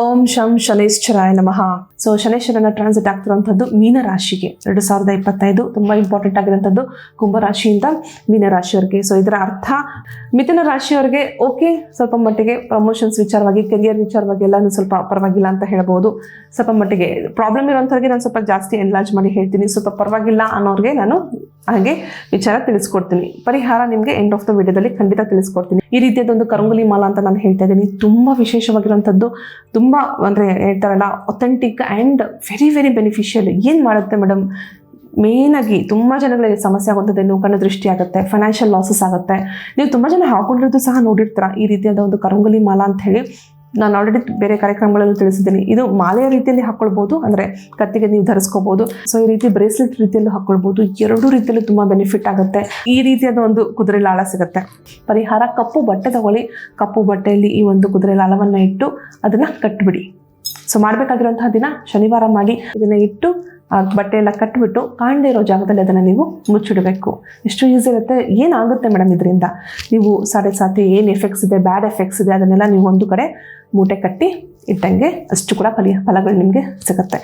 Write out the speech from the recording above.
ಓಂ ಶಂ ಶನೇಶ್ವರಾಯ ನಮಃ. So ಶನೇಶ್ವರನ transit ಆಗ್ತಿರುವಂಥದ್ದು ಮೀನ ರಾಶಿಗೆ ಎರಡು ಸಾವಿರದ ಇಪ್ಪತ್ತೈದು ತುಂಬ ಇಂಪಾರ್ಟೆಂಟ್ ಆಗಿರುವಂಥದ್ದು ಕುಂಭರಾಶಿಯಿಂದ ಮೀನ ರಾಶಿಯವರಿಗೆ ಸೊ ಇದರ ಅರ್ಥ, ಮಿಥುನ ರಾಶಿಯವರಿಗೆ ಓಕೆ ಸ್ವಲ್ಪ ಮಟ್ಟಿಗೆ ಪ್ರಮೋಷನ್ಸ್ ವಿಚಾರವಾಗಿ ಕೆರಿಯರ್ ವಿಚಾರವಾಗಿ ಎಲ್ಲಾನು ಸ್ವಲ್ಪ ಪರವಾಗಿಲ್ಲ ಅಂತ ಹೇಳ್ಬೋದು. ಸ್ವಲ್ಪ ಮಟ್ಟಿಗೆ ಪ್ರಾಬ್ಲಮ್ ಇರೋಂಥವ್ರಿಗೆ ನಾನು ಸ್ವಲ್ಪ ಜಾಸ್ತಿ ಎನ್ಲಾಜ್ ಮಾಡಿ ಹೇಳ್ತೀನಿ. ಸ್ವಲ್ಪ ಪರವಾಗಿಲ್ಲ ಅನ್ನೋರಿಗೆ ನಾನು ಹಾಗೆ ವಿಚಾರ ತಿಳಿಸ್ಕೊಡ್ತೀನಿ. ಪರಿಹಾರ ನಿಮಗೆ ಎಂಡ್ ಆಫ್ ದ ವಿಡಿಯೋದಲ್ಲಿ ಖಂಡಿತ ತಿಳಿಸ್ಕೊಡ್ತೀನಿ. ಈ ರೀತಿಯಾದೊಂದು ಕರಂಗುಲಿ ಮಾಲ ಅಂತ ನಾನು ಹೇಳ್ತಾ ಇದ್ದೀನಿ. ತುಂಬ ವಿಶೇಷವಾಗಿರುವಂಥದ್ದು, ತುಂಬ ಅಂದರೆ ಹೇಳ್ತಾರಲ್ಲ authentic and very very beneficial ಏನು ಮಾಡುತ್ತೆ ಮೇಡಮ್ ಮೇನಾಗಿ ತುಂಬ ಜನಗಳಿಗೆ ಸಮಸ್ಯೆ ಆಗುವಂಥದ್ದು ನೋವು ಕಣ್ಣು ದೃಷ್ಟಿ ಆಗುತ್ತೆ ಫೈನಾನ್ಷಿಯಲ್ ಲಾಸಸ್ ಆಗುತ್ತೆ. ನೀವು ತುಂಬ ಜನ ಹಾಕೊಂಡಿರೋದು ಸಹ ನೋಡಿರ್ತೀರ? ಈ ರೀತಿಯಾದ ಒಂದು ಕರಂಗುಲಿ ಮಾಲ ಅಂತ ಹೇಳಿ. ನಾನು ಆಲ್ರೆಡಿ ಬೇರೆ ಕಾರ್ಯಕ್ರಮಗಳಲ್ಲೂ ತಿಳಿಸಿದ್ದೀನಿ. ಇದು ಮಾಲೆಯ ರೀತಿಯಲ್ಲಿ ಹಾಕ್ಕೊಳ್ಬೋದು ಅಂದರೆ ಕತ್ತಿಗೆ ನೀವು ಧರಿಸ್ಕೋಬೋದು. ಸೊ ಈ ರೀತಿ ಬ್ರೇಸ್ಲೆಟ್ ರೀತಿಯಲ್ಲೂ ಹಾಕ್ಕೊಳ್ಬೋದು ಎರಡೂ ರೀತಿಯಲ್ಲೂ ತುಂಬ ಬೆನಿಫಿಟ್ ಆಗುತ್ತೆ. ಈ ರೀತಿಯಾದ ಒಂದು ಕುದುರೆ ಲಾಳ ಸಿಗುತ್ತೆ. ಪರಿಹಾರ, ಕಪ್ಪು ಬಟ್ಟೆ ತಗೊಳ್ಳಿ. ಕಪ್ಪು ಬಟ್ಟೆಯಲ್ಲಿ ಈ ಒಂದು ಕುದುರೆ ಲಾಳವನ್ನು ಇಟ್ಟು ಅದನ್ನು ಕಟ್ಬಿಡಿ. ಸೊ ಮಾಡಬೇಕಾಗಿರುವಂತಹ ದಿನ ಶನಿವಾರ ಮಾಡಿ ಇದನ್ನು ಇಟ್ಟು ಬಟ್ಟೆ ಎಲ್ಲ ಕಟ್ಬಿಟ್ಟು ಕಾಣದೇ ಇರೋ ಜಾಗದಲ್ಲಿ ಅದನ್ನು ನೀವು ಮುಚ್ಚಿಡಬೇಕು. ಎಷ್ಟು ಈಸಿ ಇರುತ್ತೆ? ಏನಾಗುತ್ತೆ ಮೇಡಮ್ ಇದರಿಂದ? ನೀವು ಸಾಡೆ ಸಾತಿ ಏನು ಎಫೆಕ್ಟ್ಸ್ ಇದೆ ಬ್ಯಾಡ್ ಎಫೆಕ್ಟ್ಸ್ ಇದೆ, ಅದನ್ನೆಲ್ಲ ನೀವು ಒಂದು ಕಡೆ ಮೂಟೆ ಕಟ್ಟಿ ಇಟ್ಟಂಗೆ ಅಷ್ಟು ಕೂಡ ಫಲ, ಫಲಗಳು ನಿಮಗೆ ಸಿಗುತ್ತೆ.